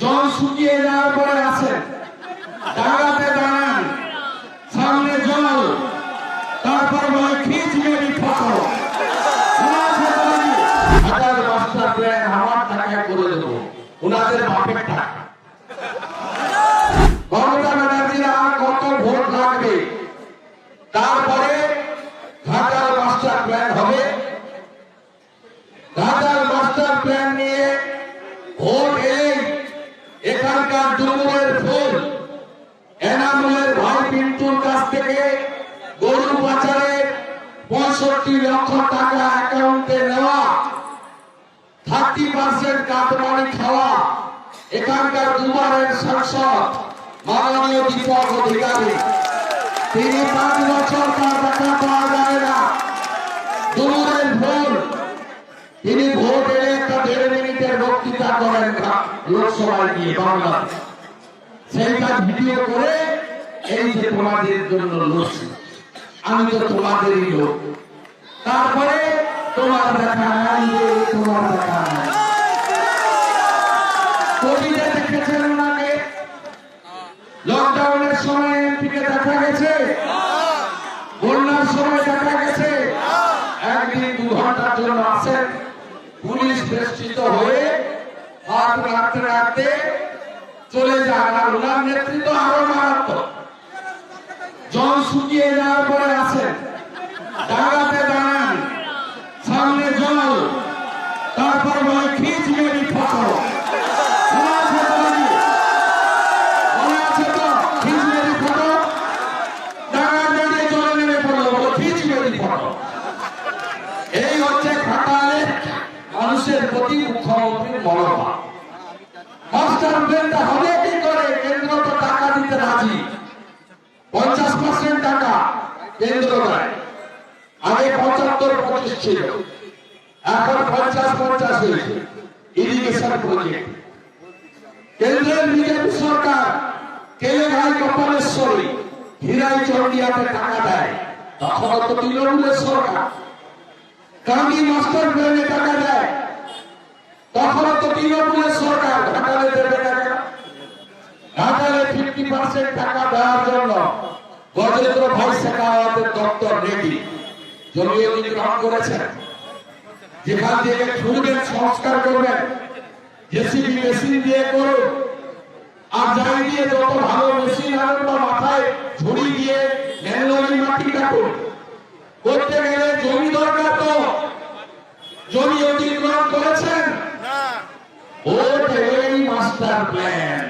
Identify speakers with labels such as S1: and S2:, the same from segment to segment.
S1: জল শুকিয়ে যাওয়ার পরে আছে। দাঁড়াতে দাঁড়ান। সামনে জল। তারপর বলে, খিচ মেরি আমার টাকা করে দেবো ওনাদের বাপের টাকা এখানকার ডুমুরের ফুল, এনামুলের ভাই পিন্টুর কাছ থেকে গরু পাচারের পঁয়ষট্টি লক্ষ টাকা অ্যাকাউন্টে নেওয়া, থার্টি পার্সেন্ট কাটমানি খাওয়া, এখানকার দুবারের সাংসদ, মাননীয় দীপক অধিকারী। তিনি পাঁচ বছর তার দেখা পাওয়া যায় না। দুবারের ভোট তিনি তারপরে তোমার দেখেছেন লকডাউনের সময় দেখা গেছে বন্যার সময় দেখা গেছে একদিন দু ঘণ্টার জন্য আসেন পুলিশ বেষ্টিত হয়ে হাত রাখতে রাখতে চলে যান আর ওনার নেতৃত্ব আরও মারাত্মক। জল শুকিয়ে যাওয়ার পরে আছেন জায়গাতে দাঁড়ান সামনে জল তারপর বলে খিচ মেরি ফটো মনে আছে তো নাকি? মনে আছে তো খিচ মেরি ফটো ডাঙা দাঁড়িয়ে জলে নেমে পড়ল বলো খিচ মেরি ফটো এই হচ্ছে খাটালে মানুষের প্রতি মুখ্যমন্ত্রীর মনোভাব মাস্টার প্ল্যানটা হবে কি করে কেন্দ্র তো টাকা রাজি পঞ্চাশ পার্সেন্ট টাকা কেন্দ্র দেয়। আগে পঁচাত্তর পঁচিশ ছিল। এখন পঞ্চাশ পঞ্চাশ হয়েছে। ইরিগেশন প্রজেক্ট কেন্দ্রের বিজেপি সরকার কেলেঘাই কপালেশ্বরী হীরাই চন্ডিয়াতে টাকা দেয়। তখন তো তৃণমূলের সরকার। কান্দি মাস্টার প্ল্যানে টাকা দেয়। তখন তো তৃণমূলের সরকার। ঘাটালে দেবে টাকা ঘাটালে পার্সেন্ট টাকা দেওয়ার জন্য গজেন্দ্র ভাই শেখাওয়াতের দপ্তর রেডি জমি অধিগ্রহণ করেছেন। যেখান থেকে খুঁড়বেন সংস্কার করবেন। জেসিবি মেশিন দিয়ে করুন। আর যাই দিয়ে যত ভালো মেশিন আনেন বা মাথায় ঝুড়ি দিয়ে ম্যানুয়ালি মাটি কাটুন। করতে গেলে জমি দরকার তো। জমি অধিগ্রহণ করেছেন। এই মাস্টার প্ল্যান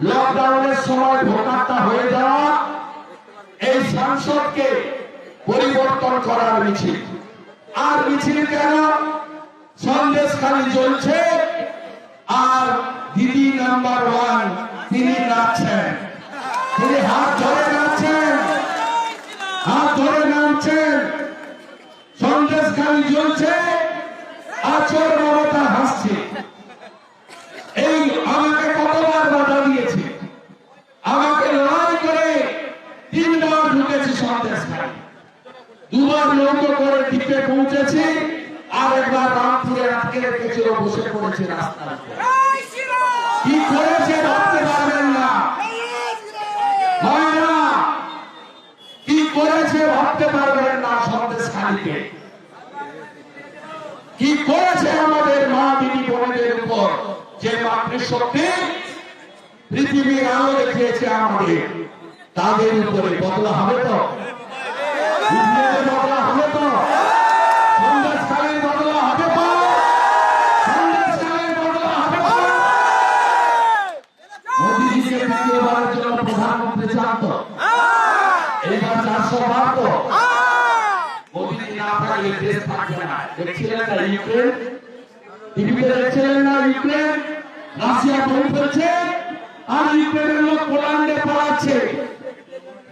S1: লকডাউনের সময় ভোটারটা হয়ে যাওয়া, এই সাংসদকে পরিবর্তন করার মিছিল। আর মিছিল কেন? সন্দেশ খালি চলছে আর দিদি নাম্বার ওয়ান, তিনি নাচছেন। তিনি হাত ধরে নাচছেন। হাত ধরে নামছেন সন্দেশ খালি চলছে আচর ঢুকেছি দুবার নৌকো করে দ্বীপে পৌঁছেছি আর একবার রামপুরে আটকে রেখেছিল বসে পড়েছে রাস্তার কি করেছে ভাবতে পারবেন না? কি করেছে ভাবতে পারবেন না সন্দেশ খালিকে কি করেছে আমাদের মা দিদি বোনদের উপর যে মাতৃশক্তি পৃথিবীর আলো দেখিয়েছে আমাদের তাদের উপরে বদলা হবে তো? এবার চারশো তো মোদীজি না না দেখছিলেন না ইউক্রেন আর ইউক্রেনের লোক পোল্যান্ডে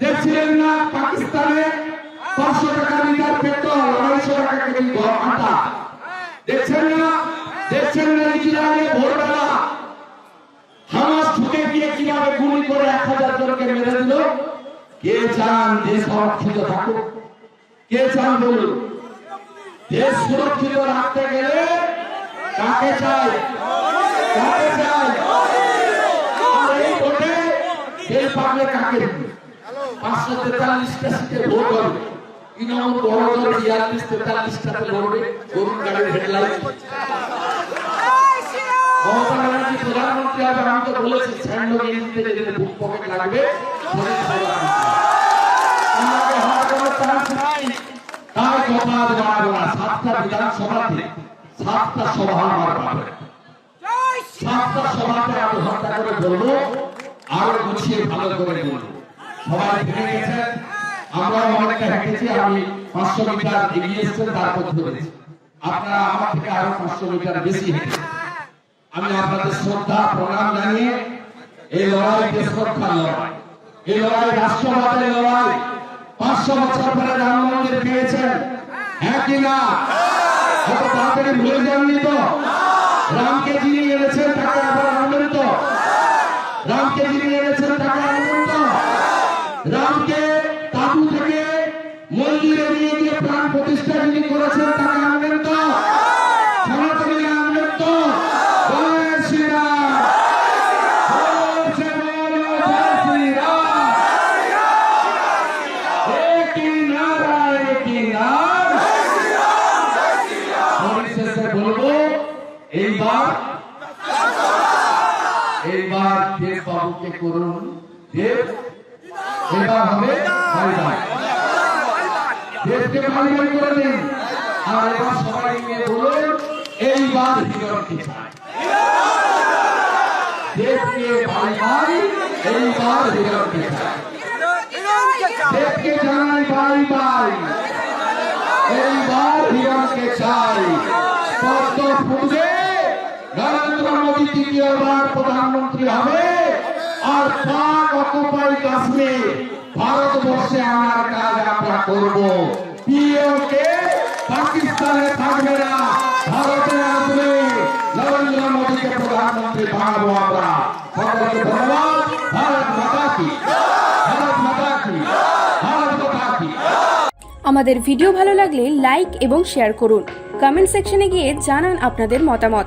S1: দেখছিলেন না পাকিস্তানে পাঁচশো টাকা লিটার পেট্রোল, আড়াইশো টাকা কেজি আটা। দেখছেন না? দেখছেন না ইসরায়েলে ভোরবেলা হামাস ঢুকে গিয়ে কীভাবে গুলি করে এক হাজার জনকে মেরে দিল। কে চান দেশ সুরক্ষিত থাকুক? কে চান বলুন? দেশ সুরক্ষিত রাখতে গেলে কাকে চাই? কাকে চাই? আর এই কে পাঁচশো তেতাল্লিশটা সিটে ভোট হবে। তৃণমূল বড় দল বিয়াল্লিশ তেতাল্লিশটাতে লড়বে গরুর গাড়ির হেডলাইট মমতা ব্যানার্জি প্রধানমন্ত্রী হবে, আমি তো বলেছি, স্যান্ডো করে করে বলব। সবাই ভেঙে গেছেন আমরা অনেকটা হেঁটেছি আমি পাঁচশো মিটার এগিয়ে এসেছেন, তারপর ধরেছি। আপনারা আমার থেকে আরও পাঁচশো মিটার বেশি আমি আপনাদের শ্রদ্ধা, প্রণাম জানিয়ে এই লড়াই দেশ লড়াই। এই লড়াই রাষ্ট্রবাদের লড়াই। পাঁচশো বছর পরে রাম মন্দির পেয়েছেন। হ্যাঁ কি না? এত তাড়াতাড়ি ভুলে যাননি তো? রামকে যিনি এনেছেন, তাকে আবার রামকে যিনি এনেছেন এইবার দেব বাবুকে করুন। দেব, এবার হবে ভাই ভাই দেবকে ভাই ভাই করে দিন। আর এবার সবাই মিলে বলুন, এইবার হিরণকে এইবার হিরণকে চাই তৃতীয়বার প্রধানমন্ত্রী হবে। আর পাক অকুপাই কাশ্মীর, ভারতবর্ষে আমার কাজ আমরা করব। পিওকে পাকিস্তানে থাকবে না, ভারতে আসবে। নরেন্দ্র মোদীকে প্রধানমন্ত্রী বানাবো আমরা। সকলকে ধন্যবাদ। ভারত মাতা কি? ভারত মাতা কি?
S2: আমাদের ভিডিও ভালো লাগলে লাইক এবং শেয়ার করুন। কমেন্ট সেকশনে গিয়ে জানান আপনাদের মতামত।